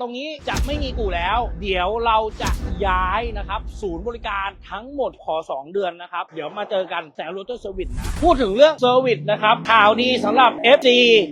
ตรงนี้จะไม่มีกู่แล้ว เดี๋ยวเราจะย้ายนะครับ ศูนย์บริการทั้งหมดขอ 2 เดือนนะครับ เดี๋ยวมาเจอกันแสงรเตอร์เซอร์วิสนะ พูดถึงเรื่องเซอร์วิสนะครับ ข่าวดีสำหรับ FC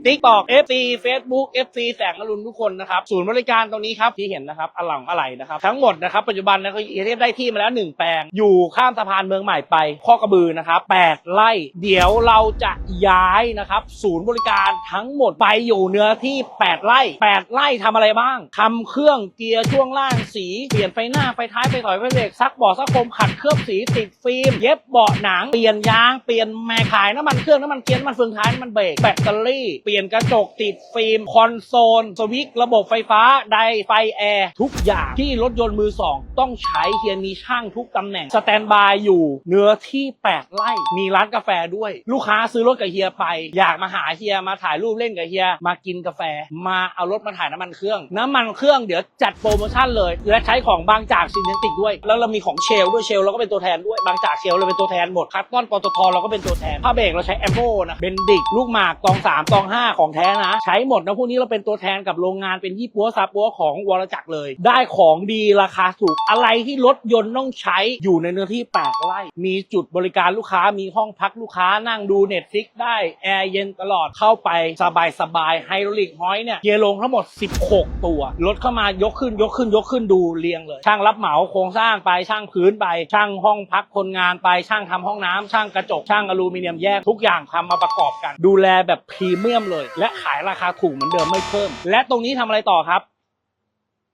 TikTok FC Facebook FC แสงอรุณทุกคนนะครับ ศูนย์บริการตรงนี้ครับ ที่เห็นนะครับอลังอะไรนะครับ ทั้งหมดนะครับปัจจุบันนะก็เรียกได้ที่มาแล้ว 1 แปลง อยู่ข้ามสะพานเมืองใหม่ไปข้อกระบือนะครับ8ไร่เดี๋ยวเราจะย้ายนะครับ ศูนย์บริการทั้งหมดไปอยู่เนื้อที่ 8 ไร่ 8 ไร่ทำอะไรบ้างทำเครื่องเกียร์ช่วงล่างสีเปลี่ยนไฟหน้าไฟท้ายไฟถอยไฟเบรกซักเบาะซักโคมขัดเคลือบสีติดฟิล์มเย็บเบาะหนังเปลี่ยนยางเปลี่ยนแม่ขายน้ำมันเครื่องน้ำมันเกียร์น้ำมันเฟืองท้ายน้ำมันเบรกแบตเตอรี่เปลี่ยนกระจกติดฟิล์มคอนโซลสวิตช์ระบบไฟฟ้าไดไฟแอร์ทุกอย่างที่รถยนต์มือสองต้องใช้เฮียมีช่างทุกตำแหน่งสแตนบายอยู่เนื้อที่8ไร่มีร้านกาแฟด้วย ลูกค้าซื้อรถกับเฮียไป อยากมาหาเฮียมาถ่ายรูปเล่นกับเฮีย มากินกาแฟ มาเอารถมาถ่ายน้ำมันเครื่องน้ำมันเครื่องเดี๋ยวจัดโปรโมชั่นเลย และใช้ของบางจากซินเทนติกด้วย แล้วเรามีของเชลด้วยเชลเราก็เป็นตัวแทนด้วยบางจากเชลเราเป็นตัวแทนหมดคัตตอนปตทเราก็เป็นตัวแทนผ้าเบรกเราใช้แอมโบนะเบนดิกลูกหมากตองสามตองห้าของแท้นะ ใช้หมดนะพวกนี้เราเป็นตัวแทนกับโรงงานเป็นยี่ปัวซาปัวของวรจักรเลย ได้ของดีราคาถูกอะไรที่รถยนต์ต้องใช้อยู่ในเนื้อที่8ไร่มีจุดบริการลูกค้ามีห้องพักลูกค้านั่งดูเน็ตฟิกได้แอร์เย็นตลอดเข้าไปสบายสบายไฮดรอลิกฮอยเนี่ยเกียร์ลงทั้งหมด 16 ตัวรถเข้ามายกขึ้นยกขึ้นยกขึ้นดูเรียงเลย ช่างรับเหมาโครงสร้างไปช่างพื้นไป ช่างห้องพักคนงานไปช่างทำห้องน้ำช่างกระจกช่างอลูมิเนียมแยกทุกอย่างทำมาประกอบกัน ดูแลแบบพรีเมียมเลย และขายราคาถูกเหมือนเดิมไม่เพิ่ม และตรงนี้ทำอะไรต่อครับ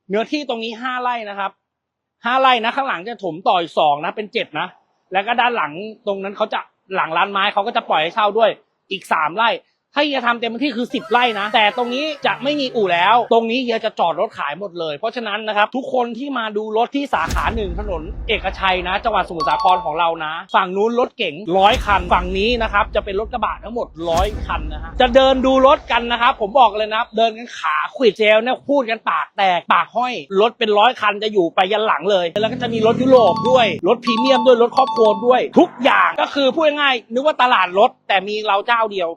เนื้อที่ตรงนี้ห้าไร่นะครับห้าไร่นะข้างหลังจะถมต่ออีกสองนะเป็นเจ็ดนะแล้วก็ด้านหลังตรงนั้นเขาจะหลังร้านไม้เขาก็จะปล่อยให้เช่าด้วยอีกสามไร่ ถ้าเฮียทำเต็มที่คือ 10 ไร่นะ แต่ตรงนี้จะไม่มีอู่แล้ว ตรงนี้เฮียจะจอดรถขายหมดเลย เพราะฉะนั้นนะครับ ทุกคนที่มาดูรถที่สาขาหนึ่งถนนเอกชัยนะ จังหวัดสมุทรสาครของเรานะ ฝั่งนู้นรถเก๋งร้อยคัน ฝั่งนี้นะครับ จะเป็นรถกระบะทั้งหมดร้อยคันนะฮะ จะเดินดูรถกันนะครับ ผมบอกเลยนะครับเดินกันขาขวิดเจลเนี่ยพูดกันปากแตกปากห้อย รถเป็นร้อยคันจะอยู่ไปยันหลังเลย แล้วก็จะมีรถยุโรปด้วย รถพรีเมียมด้วยรถครอบครัวด้วย ทุกอย่างก็คือพูดง่ายๆนึกว่าตลาดรถแต่มีเราเจ้าเดียว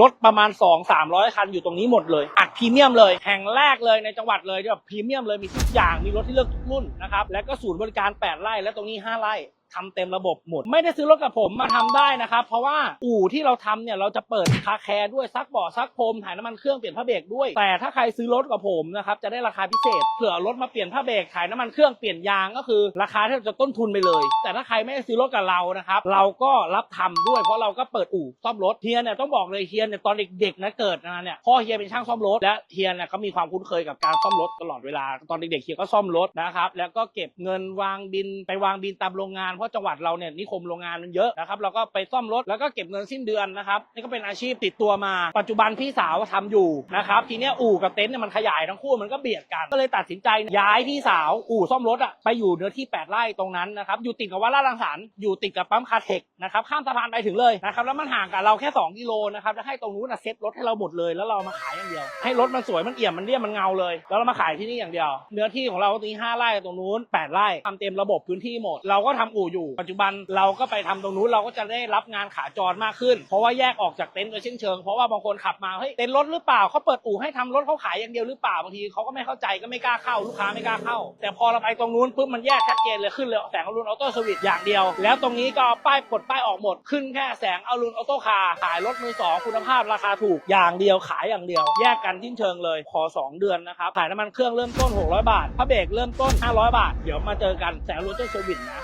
รถประมาณ 2 300 คันอยู่ตรงนี้หมดเลย อัดพรีเมียมเลย แห่งแรกเลยในจังหวัดเลยที่แบบพรีเมียมเลยมีทุกอย่างมีรถที่เลือกทุกรุ่นนะครับและก็ศูนย์บริการ 8 ไร่และตรงนี้ 5 ไร่ทำเต็มระบบหมด ไม่ได้ซื้อรถกับผมมาทำได้นะครับ เพราะว่าอู่ที่เราทำเนี่ยเราจะเปิดคาแคร์ด้วยซักเบาะซักพรมถ่ายน้ำมันเครื่องเปลี่ยนผ้าเบรกด้วย แต่ถ้าใครซื้อรถกับผมนะครับจะได้ราคาพิเศษเผื่อรถมาเปลี่ยนผ้าเบรกถ่ายน้ำมันเครื่องเปลี่ยนยางก็คือ ราคาที่จะต้นทุนไปเลย แต่ถ้าใครไม่ได้ซื้อรถกับเรานะครับเราก็รับทำด้วย เพราะเราก็เปิดอู่ซ่อมรถเฮียเนี่ยต้องบอกเลยเฮียเนี่ยตอนเด็กๆนะเกิดมาเนี่ยพ่อเฮียเป็นช่างซ่อมรถและเฮียเนี่ยเขามีความคุ้นเคยกับการซ่อมรถตลอดเวลาตอนเด็กๆเฮียก็ซ่อมรถนะครับแล้วก็เก็บเงินวางบินไปวางบินตามโรงงานเพราะจังหวัดเราเนี่ยนิคมโรงงานมันเยอะนะครับเราก็ไปซ่อมรถแล้วก็เก็บเงินสิ้นเดือนนะครับนี่ก็เป็นอาชีพติดตัวมา ปัจจุบันพี่สาวทำอยู่นะครับทีเนี้ยอู่กับเต็นท์เนี่ยมันขยายทั้งคู่มันก็เบียดกันก็เลยตัดสินใจย้ายพี่สาวอู่ซ่อมรถอะไปอยู่เนื้อที่ 8 ไร่ตรงนั้นนะครับอยู่ติดกับวัดลาดรังสรรค์อยู่ติดกับปั๊มคาเทคนะครับข้ามสะพานไปถึงเลยนะครับแล้วมันห่างกับเราแค่ 2 กิโลนะครับแล้วให้ตรงนู้นอะเซ็ตรถให้เราหมดเลย แล้วเรามาขายอย่างเดียว ให้รถมันสวยมันเอี่ยมมันเรียบมันเงาเลย แล้วเรามาขายที่นี่อย่างเดียว เนื้อที่ของเราตรงนี้5ไร่ตรงนู้น8ไร่ทำเต็มระบบพื้นที่หมด เราก็ทำอู่อยู่ ปัจจุบันเราก็ไปทำตรงนู้นเราก็จะได้รับงานขาจรมากขึ้น เพราะว่าแยกออกจากเต็นท์โดยเช่นเชิงเพราะว่าบางคนขับมาเฮ้ยเต็นท์รถหรือเปล่าเขาเปิดอู่ให้ทำรถเขาขายอย่างเดียวหรือเปล่าบางทีเขาก็ไม่เข้าใจก็ไม่กล้าเข้าลูกค้าไม่กล้าเข้า แต่พอเราไปตรงนู้นปุ๊บมันแยกชัดเจนเลยขึ้นเลยแสงอรุณออโต้สวิตอย่างเดียว แล้วตรงนี้ก็ป้ายปลดป้ายออกหมดขึ้นแค่แสงอรุณออโต้คาร์ขายรถมือสองคุณภาพราคาถูกอย่างเดียวขายอย่างเดียว แยกกันทิ้นเชิงเลยขอสองเดือนนะครับขายน้ำมันเครื่องเริ่มต้น 600 บาทพระเบรกเริ่มต้น 500 บาท เดี๋ยวมาเจอกันแสงอรุณออโต้สวิตนะ